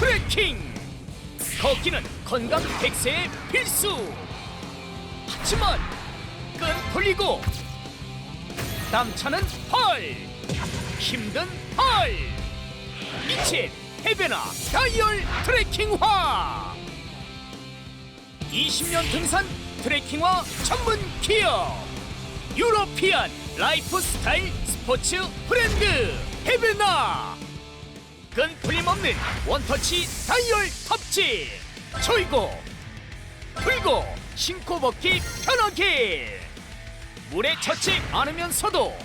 트레킹! 걷기는 건강 백세의 필수! 하지만 끈 풀리고 땀 차는 헐! 힘든 헐! 이젠 해변아 다이얼 트레킹화! 20년 등산 트레킹화 전문 기업! 유러피안 라이프 스타일 스포츠 브랜드 해변아 끈 풀림 없는 원터치 다이얼 탑재 조이고 풀고 신고 벗기 편하게. 물에 젖지 않으면서도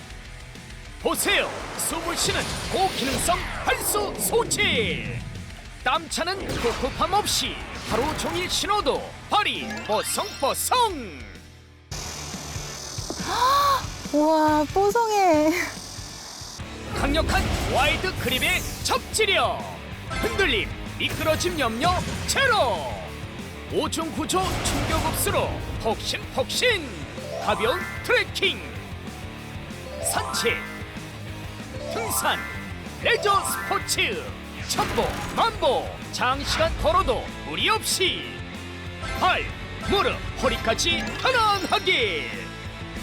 보세요. 숨을 쉬는 고기능성 발수 소재. 땀 차는 꿉꿉함 없이 하루 종일 신어도 발이 뽀송뽀송. 우와, 뽀송해. 강력한 와이드 그립의 접지력. 흔들림 미끄러짐 염려 제로. 오중 구조 충격 흡수로 폭신 폭신. 가벼운 트레킹. 산책 등산 레저 스포츠. 첩보 만보 장시간 걸어도 무리 없이. 발 무릎 허리까지 편안하게.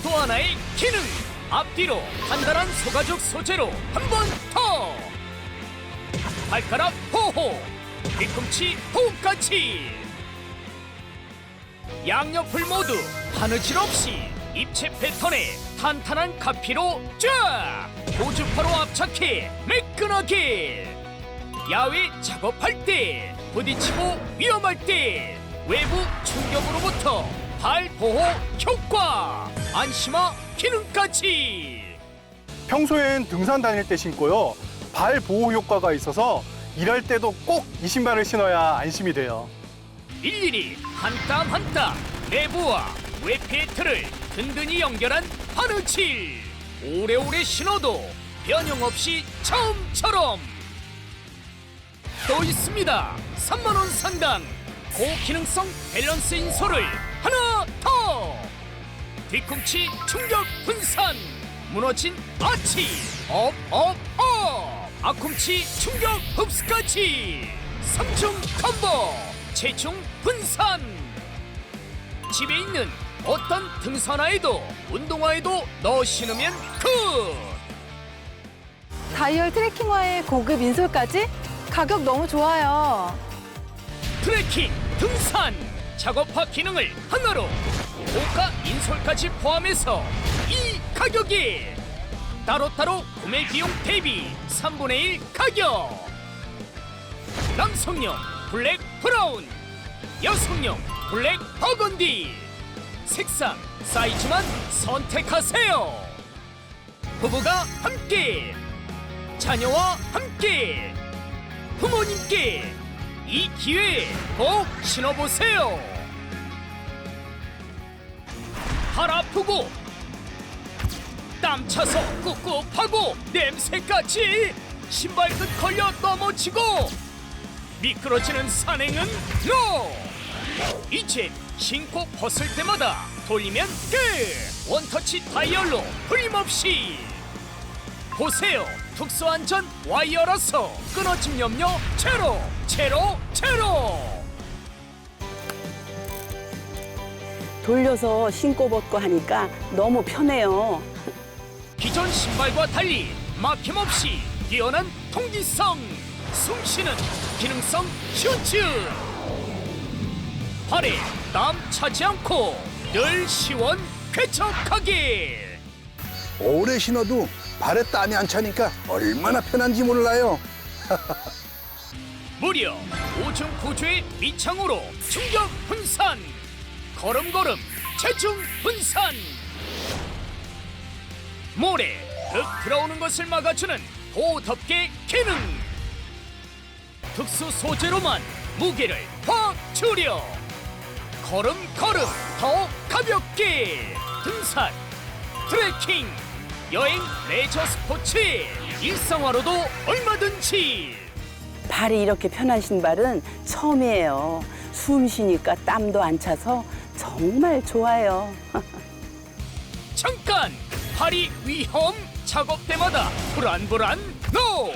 또 하나의 기능 앞뒤로 단단한 소가죽 소재로 한 번 더! 발가락 보호! 뒤꿈치 보호까지! 양옆을 모두 바느질 없이 입체 패턴에 탄탄한 가피로 쫙! 고주파로 압착해 매끈하게! 야외 작업할 때 부딪히고 위험할 때 외부 충격으로부터 발 보호 효과! 안심화 기능까지 평소엔 등산 다닐 때 신고요. 발 보호 효과가 있어서 일할 때도 꼭 이 신발을 신어야 안심이 돼요. 일일이 한 땀 한 땀 내부와 외피의 틀을 든든히 연결한 바느질 오래오래 신어도 변형 없이 처음처럼 또 있습니다 3만 원 상당 고기능성 밸런스 인솔을 뒤꿈치 충격 분산. 무너진 아치. 업업업. 앞꿈치 충격 흡수까지. 삼중 컴보 체중 분산. 집에 있는 어떤 등산화에도 운동화에도 넣어 신으면 굿 다이얼 트레킹화에 고급 인솔까지? 가격 너무 좋아요. 트레킹, 등산, 작업화 기능을 하나로 고가 인솔까지 포함해서 이 가격에 따로따로 구매 비용 대비 3분의 1 가격. 남성용 블랙 브라운 여성용 블랙 버건디. 색상 사이즈만 선택하세요. 부부가 함께 자녀와 함께 부모님께 이 기회에 꼭 신어보세요. 발 아프고 땀 차서 꿉꿉하고 냄새까지 신발 끝 걸려 넘어지고 미끄러지는 산행은 NO! 이제 신고 벗을 때마다 돌리면 끝! 원터치 다이얼로 풀림없이 보세요 특수안전 와이어라서 끊어짐 염려 제로 제로 제로 돌려서 신고 벗고 하니까 너무 편해요. 기존 신발과 달리 막힘없이 뛰어난 통기성 숨쉬는 기능성 슈즈 발에 땀 차지 않고 늘 시원 쾌적하게 오래 신어도 발에 땀이 안 차니까 얼마나 편한지 몰라요. 무려 오중 구조의 밑창으로 충격 분산 걸음걸음 체중 분산. 모래 흙 들어오는 것을 막아주는 보호덮개 기능. 특수 소재로만 무게를 확 줄여. 걸음걸음 더 가볍게. 등산 트레킹 여행 레저 스포츠. 일상화로도 얼마든지. 발이 이렇게 편한 신발은 처음이에요. 숨 쉬니까 땀도 안 차서 정말 좋아요. 잠깐 발이 위험 작업 때마다 불안불안 노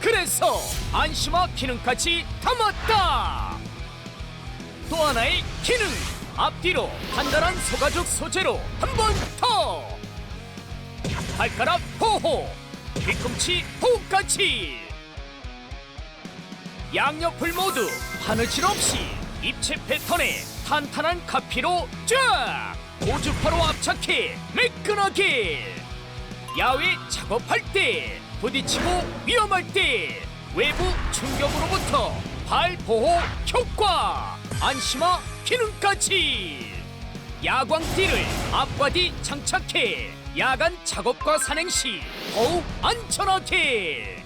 그래서 안심화 기능까지 담았다. 또 하나의 기능 앞뒤로 단단한 소가죽 소재로 한 번 더. 발가락 보호, 뒤꿈치 보호까지. 양옆을 모두 바느질 없이 입체 패턴에 탄탄한 카피로 쫙! 고주파로 압착해 매끈하게! 야외 작업할 때 부딪히고 위험할 때 외부 충격으로부터 발 보호 효과! 안심화 기능까지! 야광띠를 뒤 장착해 야간 작업과 산행 시 더욱 안전하게!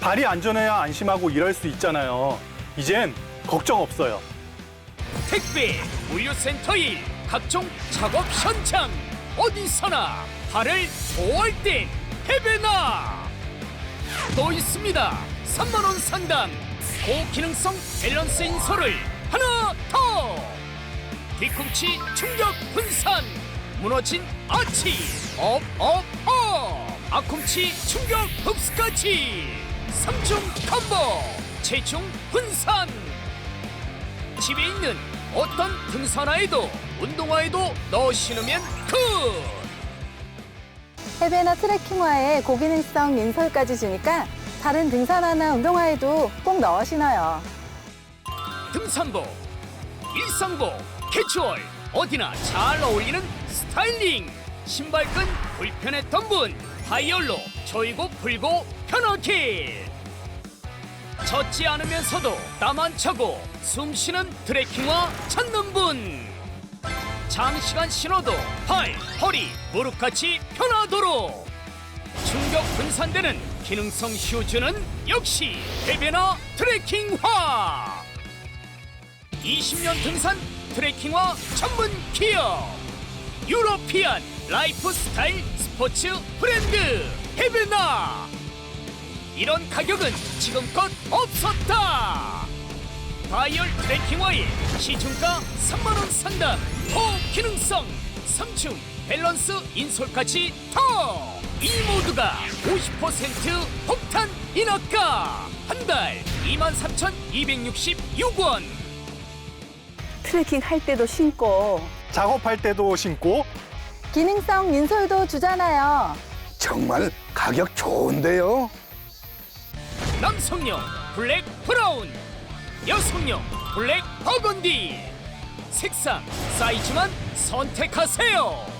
발이 안전해야 안심하고 일할 수 있잖아요. 이젠 걱정 없어요. 택배 물류센터 일 각종 작업 현장. 어디서나 발을 보호할 땐 해배나. 또 있습니다. 3만 원 상당 고기능성 밸런스 인솔을 하나 더. 뒤꿈치 충격 분산. 무너진 아치. 업업업. 앞꿈치 충격 흡수까지. 삼중 컴보. 체중 분산. 집에 있는 어떤 등산화에도 운동화에도 넣어 신으면 굿! 해배나 트레킹화에 고기능성 인솔까지 주니까 다른 등산화나 운동화에도 꼭 넣어 신어요. 등산복, 일상복, 캐주얼 어디나 잘 어울리는 스타일링 신발끈 불편했던 분 다이얼로 조이고 풀고 편하게 젖지 않으면서도 땀 안 차고 숨 쉬는 트레킹화 찾는 분. 장시간 신어도 발, 허리, 무릎같이 편하도록. 충격 분산되는 기능성 슈즈는 역시 해변화 트레킹화. 20년 등산 트레킹화 전문 기업. 유러피안 라이프 스타일 스포츠 브랜드 해변화 이런 가격은 지금껏 없었다 다이얼 트레킹화의 시중가 3만원 상당 고기능성 3층 밸런스 인솔까지 더! 이 모두가 50% 폭탄 인하가 한 달 23,266원 트레킹 할 때도 신고 작업할 때도 신고 기능성 인솔도 주잖아요. 정말 가격 좋은데요. 남성용 블랙 브라운 여성용 블랙 버건디. 색상 사이즈만 선택하세요